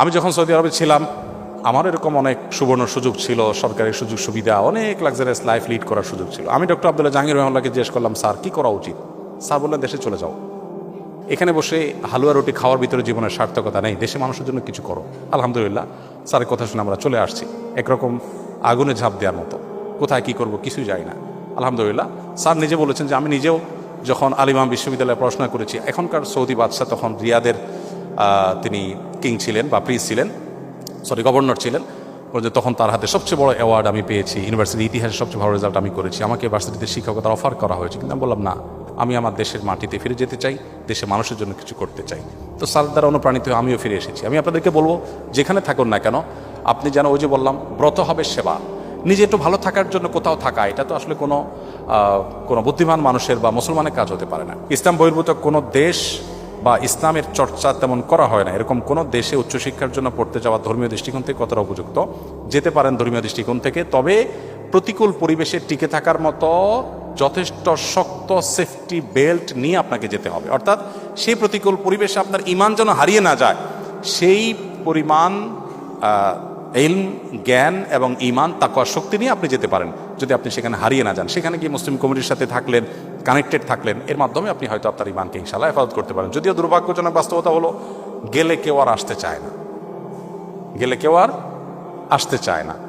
আমি যখন সৌদি আরবে ছিলাম আমার এরকম অনেক সুবর্ণ সুযোগ ছিল, সরকারি সুযোগ সুবিধা, অনেক লাক্সারিয়াস লাইফ লিড করার সুযোগ ছিল। আমি ডক্টর আবদুল্লাহ জাহাঙ্গীর রহমানকে জিজ্ঞেস করলাম, স্যার, কী করা উচিত? স্যার বললেন, দেশে চলে যাও। এখানে বসে হালুয়া রুটি খাওয়ার ভিতরে জীবনের সার্থকতা নেই। দেশে মানুষের জন্য কিছু করো। আলহামদুলিল্লাহ, স্যারের কথা শুনে আমরা চলে আসছি, একরকম আগুনে ঝাঁপ দেওয়ার মতো। কোথায় কি করব কিছুই যাই না। আলহামদুলিল্লাহ, স্যার নিজে বলেছেন যে আমি নিজেও যখন আলিমাম বিশ্ববিদ্যালয়ে পড়াশোনা করেছি, এখনকার সৌদি বাদশাহ তখন রিয়াদের তিনি কিং ছিলেন বা প্রিন্স ছিলেন সরি গভর্নর ছিলেন। তখন তার হাতে সবচেয়ে বড় অ্যাওয়ার্ড আমি পেয়েছি ইউনিভার্সিটির ইতিহাসে সবচেয়ে ভালো রেজাল্ট আমি করেছি। আমাকে ভার্সিটিতে শিক্ষকতার অফার করা হয়েছে। কিন্তু আমি বললাম, না, আমি আমার দেশের মাটিতে ফিরে যেতে চাই, দেশে মানুষের জন্য কিছু করতে চাই। তো স্যার দ্বারা অনুপ্রাণিত হয়ে আমিও ফিরে এসেছি। আমি আপনাদেরকে বলব, যেখানে থাকুন না কেন, আপনি যেন ওই যে বললাম, ব্রত হবে সেবা। নিজে একটু ভালো থাকার জন্য কোথাও থাকা, এটা তো আসলে কোনো কোনো বুদ্ধিমান মানুষের বা মুসলমানের কাজ হতে পারে না। ইসলাম বহির্ভূত কোনো দেশ বা ইসলামের চর্চা তেমন করা হয় না। এরকম কোনো দেশে উচ্চশিক্ষার জন্য পড়তে যাওয়া ধর্মীয় দৃষ্টিকোণ থেকে কতটা উপযুক্ত? যেতে পারেন ধর্মীয় দৃষ্টিকোণ থেকে, তবে প্রতিকূল পরিবেশে টিকে থাকার মতো যথেষ্ট শক্ত সেফটি বেল্ট নিয়ে আপনাকে যেতে হবে। অর্থাৎ সেই প্রতিকূল পরিবেশে আপনার ইমান যেন হারিয়ে না যায়, সেই পরিমাণ ইলম, জ্ঞান এবং ইমান তাকওয়া শক্তি নিয়ে আপনি যেতে পারেন। যদি আপনি সেখানে হারিয়ে না যান, সেখানে গিয়ে মুসলিম কমিটির সাথে থাকলেন কানেক্টেড থাকলেন, এর মাধ্যমে আপনি হয়তো আপনার ইমানকে ইনশাল্লাহ হেফাজত করতে পারেন। যদিও দুর্ভাগ্যজনক বাস্তবতা হলো, গেলে কেউ আর আসতে চায় না। গেলে কেউ আর আসতে চায় না।